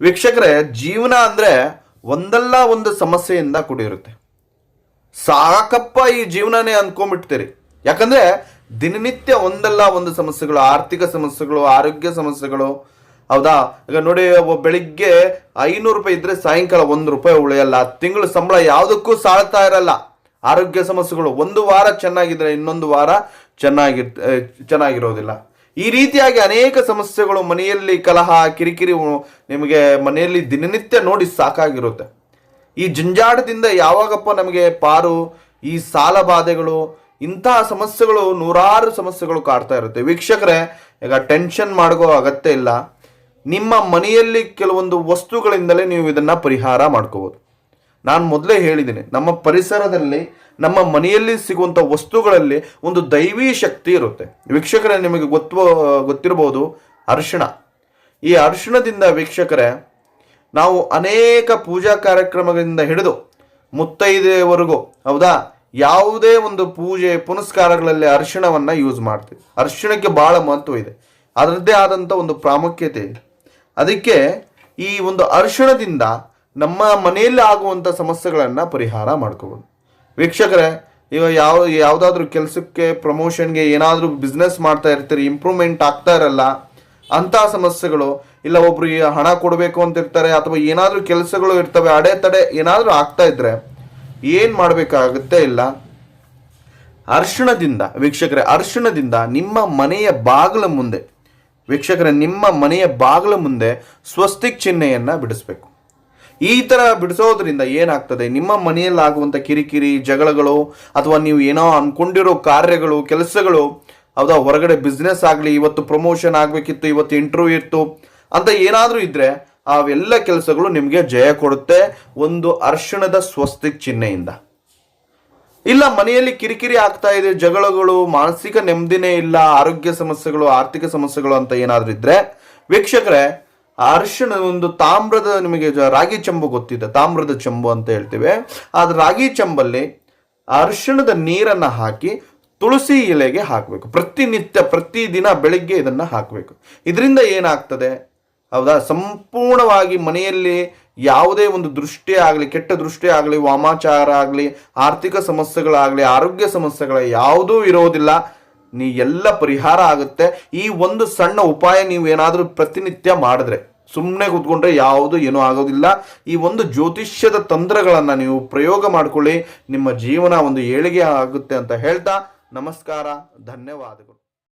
ವೀಕ್ಷಕರೇ, ಜೀವನ ಅಂದ್ರೆ ಒಂದಲ್ಲ ಒಂದು ಸಮಸ್ಯೆಯಿಂದ ಕೂಡಿರುತ್ತೆ. ಸಾಕಪ್ಪ ಈ ಜೀವನನೇ ಅಂದ್ಕೊಂಡ್ಬಿಡ್ತೀರಿ ಯಾಕಂದ್ರೆ ದಿನನಿತ್ಯ ಒಂದಲ್ಲ ಒಂದು ಸಮಸ್ಯೆಗಳು, ಆರ್ಥಿಕ ಸಮಸ್ಯೆಗಳು, ಆರೋಗ್ಯ ಸಮಸ್ಯೆಗಳು. ಹೌದಾ? ಈಗ ನೋಡಿ ಬೆಳಿಗ್ಗೆ ಐನೂರು ರೂಪಾಯಿ ಇದ್ರೆ ಸಾಯಂಕಾಲ ಒಂದು ರೂಪಾಯಿ ಉಳಿಯಲ್ಲ, ತಿಂಗಳು ಸಂಬಳ ಯಾವುದಕ್ಕೂ ಸಾಳ್ತಾ ಇರಲ್ಲ. ಆರೋಗ್ಯ ಸಮಸ್ಯೆಗಳು ಒಂದು ವಾರ ಚೆನ್ನಾಗಿದ್ರೆ ಇನ್ನೊಂದು ವಾರ ಚೆನ್ನಾಗಿರ್ ಚೆನ್ನಾಗಿರೋದಿಲ್ಲ. ಈ ರೀತಿಯಾಗಿ ಅನೇಕ ಸಮಸ್ಯೆಗಳು ಮನೆಯಲ್ಲಿ ಕಲಹ, ಕಿರಿಕಿರಿ ನಿಮಗೆ ಮನೆಯಲ್ಲಿ ದಿನನಿತ್ಯ ನೋಡಿ ಸಾಕಾಗಿರುತ್ತೆ. ಈ ಜಂಜಾಟದಿಂದ ಯಾವಾಗಪ್ಪ ನಮಗೆ ಪಾರು, ಈ ಸಾಲ ಬಾಧೆಗಳು, ಇಂತಹ ಸಮಸ್ಯೆಗಳು ನೂರಾರು ಸಮಸ್ಯೆಗಳು ಕಾಡ್ತಾ ಇರುತ್ತೆ. ವೀಕ್ಷಕರೇ, ಈಗ ಟೆನ್ಷನ್ ಮಾಡೋ ಅಗತ್ಯ ಇಲ್ಲ. ನಿಮ್ಮ ಮನೆಯಲ್ಲಿ ಕೆಲವೊಂದು ವಸ್ತುಗಳಿಂದಲೇ ನೀವು ಇದನ್ನ ಪರಿಹಾರ ಮಾಡ್ಕೋಬೋದು. ನಾನು ಮೊದಲೇ ಹೇಳಿದ್ದೀನಿ, ನಮ್ಮ ಪರಿಸರದಲ್ಲಿ, ನಮ್ಮ ಮನೆಯಲ್ಲಿ ಸಿಗುವಂಥ ವಸ್ತುಗಳಲ್ಲಿ ಒಂದು ದೈವಿ ಶಕ್ತಿ ಇರುತ್ತೆ. ವೀಕ್ಷಕರೇ, ನಿಮಗೆ ಗೊತ್ತು ಗೊತ್ತಿರಬಹುದು, ಅರ್ಶಿಣ. ಈ ಅರ್ಶಿಣದಿಂದ ವೀಕ್ಷಕರೇ, ನಾವು ಅನೇಕ ಪೂಜಾ ಕಾರ್ಯಕ್ರಮಗಳಿಂದ ಹಿಡಿದು ಮುತ್ತೈದೆವರೆಗೂ, ಹೌದಾ? ಯಾವುದೇ ಒಂದು ಪೂಜೆ, ಪುನಸ್ಕಾರಗಳಲ್ಲಿ ಅರಿಶಿಣವನ್ನು ಯೂಸ್ ಮಾಡ್ತೀವಿ. ಅರಿಶಿಣಕ್ಕೆ ಬಹಳ ಮಹತ್ವ ಇದೆ. ಅದರದ್ದೇ ಆದಂಥ ಒಂದು ಪ್ರಾಮುಖ್ಯತೆ ಇದೆ. ಅದಕ್ಕೆ ಈ ಒಂದು ಅರಿಶಿಣದಿಂದ ನಮ್ಮ ಮನೆಯಲ್ಲಿ ಆಗುವಂಥ ಸಮಸ್ಯೆಗಳನ್ನು ಪರಿಹಾರ ಮಾಡ್ಕೋಬೋದು. ವೀಕ್ಷಕರೇ ಈಗ ಯಾವ, ಯಾವುದಾದ್ರೂ ಕೆಲಸಕ್ಕೆ ಪ್ರಮೋಷನ್ಗೆ ಏನಾದರೂ ಬಿಸ್ನೆಸ್ ಮಾಡ್ತಾ ಇರ್ತೀರಿ ಇಂಪ್ರೂವ್ಮೆಂಟ್ ಆಗ್ತಾ ಇರಲ್ಲ, ಅಂಥ ಸಮಸ್ಯೆಗಳು, ಇಲ್ಲ ಒಬ್ರು ಹಣ ಕೊಡಬೇಕು ಅಂತ ಇರ್ತಾರೆ, ಅಥವಾ ಏನಾದರೂ ಕೆಲಸಗಳು ಇರ್ತವೆ, ಅಡೆತಡೆ ಏನಾದರೂ ಆಗ್ತಾ ಇದ್ರೆ ಏನು ಮಾಡಬೇಕಾಗುತ್ತೆ ಇಲ್ಲ. ಅರ್ಶಿಣದಿಂದ, ವೀಕ್ಷಕರೇ, ಅರ್ಶಿಣದಿಂದ ನಿಮ್ಮ ಮನೆಯ ಬಾಗಿಲ ಮುಂದೆ, ವೀಕ್ಷಕರೇ, ನಿಮ್ಮ ಮನೆಯ ಬಾಗಿಲ ಮುಂದೆ ಸ್ವಸ್ತಿಕ್ ಚಿಹ್ನೆಯನ್ನು ಬಿಡಿಸ್ಬೇಕು. ಈ ತರ ಬಿಡಿಸೋದ್ರಿಂದ ಏನಾಗ್ತದೆ? ನಿಮ್ಮ ಮನೆಯಲ್ಲಿ ಆಗುವಂತ ಕಿರಿಕಿರಿ, ಜಗಳಗಳು, ಅಥವಾ ನೀವು ಏನೋ ಅನ್ಕೊಂಡಿರೋ ಕಾರ್ಯಗಳು, ಕೆಲಸಗಳು, ಹೌದಾ? ಹೊರಗಡೆ ಬಿಸ್ನೆಸ್ ಆಗಲಿ, ಇವತ್ತು ಪ್ರಮೋಷನ್ ಆಗಬೇಕಿತ್ತು, ಇವತ್ತು ಇಂಟರ್ವ್ಯೂ ಇತ್ತು, ಅಂತ ಏನಾದರೂ ಇದ್ರೆ ಅವೆಲ್ಲ ಕೆಲಸಗಳು ನಿಮಗೆ ಜಯ ಕೊಡುತ್ತೆ ಒಂದು ಅರ್ಶಣದ ಸ್ವಸ್ತಿ ಚಿಹ್ನೆಯಿಂದ. ಇಲ್ಲ, ಮನೆಯಲ್ಲಿ ಕಿರಿಕಿರಿ ಆಗ್ತಾ ಇದೆ, ಜಗಳಗಳು, ಮಾನಸಿಕ ನೆಮ್ಮದಿನೇ ಇಲ್ಲ, ಆರೋಗ್ಯ ಸಮಸ್ಯೆಗಳು, ಆರ್ಥಿಕ ಸಮಸ್ಯೆಗಳು ಅಂತ ಏನಾದರೂ ಇದ್ರೆ, ವೀಕ್ಷಕರೇ ಆ ಅರಿಶಿಣ ಒಂದು ತಾಮ್ರದ ನಿಮಗೆ ರಾಗಿ ಚೆಂಬು ಗೊತ್ತಿದೆ, ತಾಮ್ರದ ಚೆಂಬು ಅಂತ ಹೇಳ್ತೇವೆ. ಆ ರಾಗಿ ಚೆಂಬಲ್ಲಿ ಅರಿಶಿಣದ ನೀರನ್ನ ಹಾಕಿ ತುಳಸಿ ಎಲೆಗೆ ಹಾಕಬೇಕು. ಪ್ರತಿನಿತ್ಯ, ಪ್ರತಿದಿನ ಬೆಳಿಗ್ಗೆ ಇದನ್ನ ಹಾಕಬೇಕು. ಇದರಿಂದ ಏನಾಗ್ತದೆ? ಹೌದಾ? ಸಂಪೂರ್ಣವಾಗಿ ಮನೆಯಲ್ಲಿ ಯಾವುದೇ ಒಂದು ದೃಷ್ಟಿ ಆಗಲಿ, ಕೆಟ್ಟ ದೃಷ್ಟಿ ಆಗಲಿ, ವಾಮಾಚಾರ ಆಗಲಿ, ಆರ್ಥಿಕ ಸಮಸ್ಯೆಗಳಾಗಲಿ, ಆರೋಗ್ಯ ಸಮಸ್ಯೆಗಳ ಯಾವುದೂ ಇರೋದಿಲ್ಲ. ನೀ ಎಲ್ಲ ಪರಿಹಾರ ಆಗುತ್ತೆ. ಈ ಒಂದು ಸಣ್ಣ ಉಪಾಯ ನೀವು ಏನಾದರೂ ಪ್ರತಿನಿತ್ಯ ಮಾಡಿದ್ರೆ ಸುಮ್ಮನೆ ಕೂತ್ಕೊಂಡ್ರೆ ಯಾವುದು ಏನೂ ಆಗೋದಿಲ್ಲ. ಈ ಒಂದು ಜ್ಯೋತಿಷ್ಯದ ತಂತ್ರಗಳನ್ನು ನೀವು ಪ್ರಯೋಗ ಮಾಡಿಕೊಳ್ಳಿ. ನಿಮ್ಮ ಜೀವನ ಒಂದು ಏಳಿಗೆ ಆಗುತ್ತೆ ಅಂತ ಹೇಳ್ತಾ, ನಮಸ್ಕಾರ, ಧನ್ಯವಾದಗಳು.